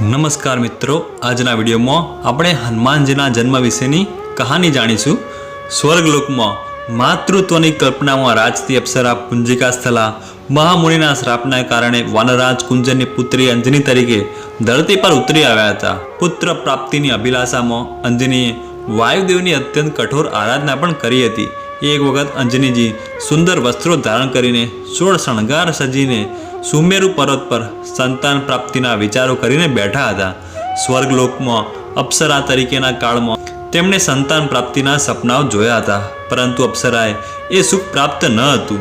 નમસ્કાર મિત્રો, આજના વિડીયોમાં આપણે હનુમાનજીના જન્મ વિશેની કહાની જાણીશું. સ્વર્ગલોકમાં માતૃત્વની કલ્પનામાં રાજતી અપ્સરા પુંજિકા સ્થલા મહામુનિના શ્રાપના કારણે વનરાજ કુંજનની પુત્રી અંજની તરીકે ધરતી પર ઉતરી આવ્યા હતા. પુત્ર પ્રાપ્તિની અભિલાષામાં અંજનીએ વાયુદેવની અત્યંત કઠોર આરાધના પણ કરી હતી. એક વખત અંજનીજી સુંદર વસ્ત્રો ધારણ કરીને સોળ શણગાર સજીને સુમેરુ પર્વત પર સંતાન પ્રાપ્તિના વિચારો કરીને બેઠા હતા. સ્વર્ગલોકમાં, અપ્સરા તરીકેના કાળમાં તેમણે સંતાન પ્રાપ્તિના સપનાઓ જોયા હતા. પરંતુ અપ્સરાએ એ સુખ પ્રાપ્ત ન હતું.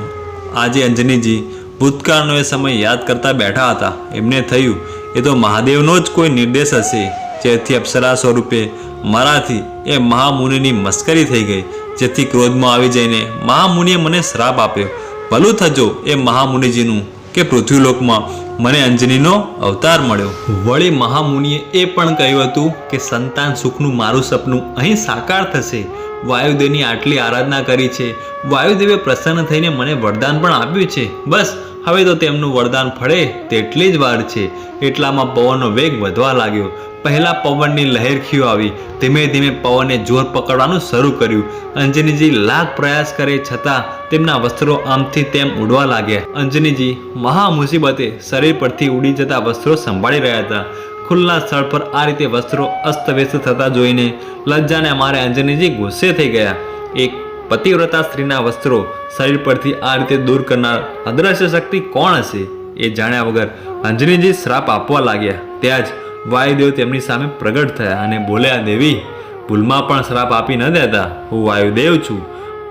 આજે અંજનીજી ભૂતકાળનો એ સમય યાદ કરતા બેઠા હતા. એમને થયું, એ તો મહાદેવનો જ કોઈ નિર્દેશ હશે. જેથી અપ્સરા સ્વરૂપે મારાથી એ મહામુનિની મસ્કરી થઈ ગઈ. જેથી ક્રોધમાં આવી જઈને મહામુનિએ મને શ્રાપ આપ્યો. ભલું થજો એ મહામુનિજીનું કે પૃથ્વીલોકમાં મને અંજનીનો અવતાર મળ્યો. વળી મહામુનિએ એ પણ કહ્યું હતું કે સંતાન સુખનું મારું સપનું અહીં સાકાર થશે. વાયુદેવની આટલી આરાધના કરી છે. વાયુદેવે પ્રસન્ન થઈને મને વરદાન પણ આપ્યું છે. બસ, હવે તો તેમનું વરદાન ફળે તેટલી જ વાર છે. એટલામાં પવનનો વેગ વધવા લાગ્યો. પહેલા પવનની લહેરખીઓ આવી. ધીમે ધીમે પવને જોર પકડવાનું શરૂ કર્યું. અંજનીજી લાખ પ્રયાસ કરે છતાં તેમના વસ્ત્રો આમથી તેમ ઉડવા લાગ્યા. અંજનીજી મહા મુસીબતે શરીર પરથી ઉડી જતા વસ્ત્રો સંભાળી રહ્યા હતા. ખુલ્લા સ્થળ પર આ રીતે વસ્ત્રો અસ્તવ્યસ્ત થતા જોઈને લજ્જાને અમારે અંજનીજી ગુસ્સે થઈ ગયા. એક પતિવ્રતા સ્ત્રીના વસ્ત્રો શરીર પરથી આ રીતે દૂર કરનાર અદ્રશ્ય શક્તિ કોણ હશે એ જાણ્યા વગર અંજનીજી શ્રાપ આપવા લાગ્યા. ત્યાં જ વાયુદેવ તેમની સામે પ્રગટ થયા અને બોલ્યા, દેવી, ભૂલમાં પણ શ્રાપ આપી ન દેતા. હું વાયુદેવ છું.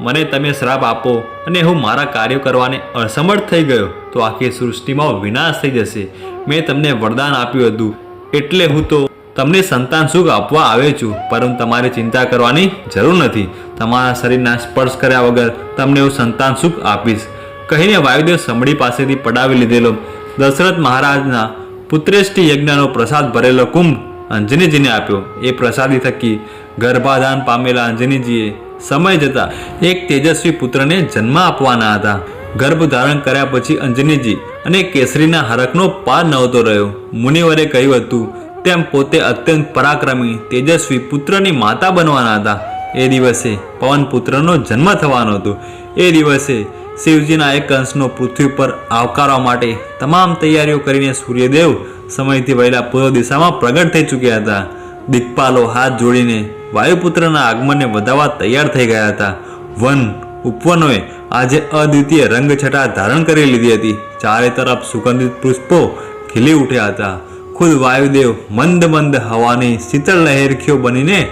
મને તમે શ્રાપ આપો અને હું મારા કાર્યો કરવાને અસમર્થ થઈ ગયો. તો આખી સૃષ્ટિમાં વિનાશ થઈ જશે. મેં તમને વરદાન આપ્યું હતું. એટલે હું તો તમને સંતાન સુખ આપવા આવ્યો છું. પરંતુ તમારે ચિંતા કરવાની જરૂર નથી. તમારા શરીરના સ્પર્શ કર્યા વગર તમને હું સંતાન સુખ આપીશ. કહીને વાયુદેવ સમડી પાસેથી પડાવી લીધેલો. દશરથ મહારાજના પુત્રેષ્ટિ યજ્ઞનો પ્રસાદ ભરેલો કુંભ અંજનીજીને આપ્યો. એ પ્રસાદી થકી ગર્ભાધાન પામેલા અંજનીજીએ સમય જતાં એક તેજસ્વી પુત્રને જન્મ આપવાના હતા. ગર્ભ ધારણ કર્યા પછી અંજનીજી અને કેસરીના હરકનો પાર નહોતો રહ્યો. મુનિવરે કહ્યું હતું, તેમ પોતે અત્યંત પરાક્રમી, તેજસ્વી પુત્રની માતા બનવાના હતા. એ દિવસે પવન પુત્રનો જન્મ થવાનો હતો. એ દિવસે શિવજીના એક અંશનો પૃથ્વી પર આવકારવા માટે તમામ તૈયારીઓ કરીને સૂર્યદેવ સમયથી વહેલા પૂર્વ દિશામાં પ્રગટ થઈ ચૂક્યા હતા. દિગ્પાલો હાથ જોડીને વાયુપુત્રના આગમનને વધાવવા તૈયાર થઈ ગયા હતા. વન ઉપવનોએ આજે અદ્વિતીય રંગછટા ધારણ કરી લીધી હતી. ચારે તરફ સુગંધિત પુષ્પો ખીલી ઉઠ્યા હતા. ખુદ વાયુદેવ મંદ મંદ હવાની શીતળ લહેરખીઓ બનીને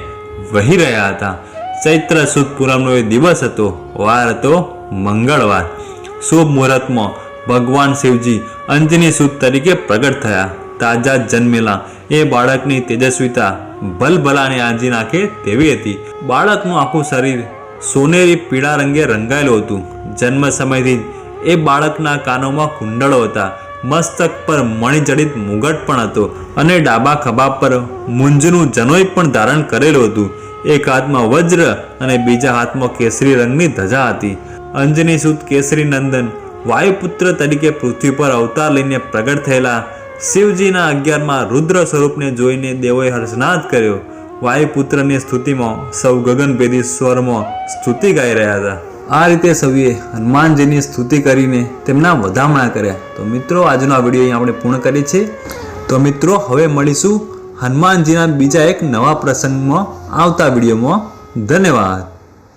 વહી રહ્યા હતા. ચૈત્ર સુદ પૂનમનો એ દિવસ હતો. વાર હતો મંગળવાર. શુભ મુહૂર્તમાં ભગવાન શિવજી અંજની સુદ તરીકે પ્રગટ થયા. તાજા જન્મેલા એ બાળકની તેજસ્વીતા ભલભલાને આંજી નાખે તેવી હતી. બાળકનું આખું શરીર સોનેરી પીળા રંગે રંગાયેલું હતું. જન્મ સમયથી એ બાળકના કાનોમાં કુંડળો હતા. મસ્તક પર મણિજડિત મુગટ પણ હતો અને ડાબા ખભા પર મુંજનું જનોય પણ ધારણ કરેલું હતું. એક હાથમાં વજ્ર અને બીજા હાથમાં કેસરી રંગની ધજા હતી. અંજની સુત કેસરી નંદન, વાયુપુત્ર તરીકે પૃથ્વી પર અવતાર લઈને પ્રગટ થયેલા શિવજીના અગિયારમાં રુદ્ર સ્વરૂપને જોઈને દેવોએ હર્ષનાદ કર્યો. વાયુપુત્રની સ્તુતિમાં સૌ ગગનભેદી સ્વરમાં સ્તુતિ ગાઈ રહ્યા હતા. આ રીતે સૌએ હનુમાનજીની સ્તુતિ કરીને તેમના વધામણા કર્યા. તો મિત્રો, આજનો આ વીડિયો અહીં આપણે પૂર્ણ કરીએ છીએ. તો મિત્રો, હવે મળીશું હનુમાનજીના બીજા એક નવા પ્રસંગમાં આવતા વિડીયોમાં ધન્યવાદ.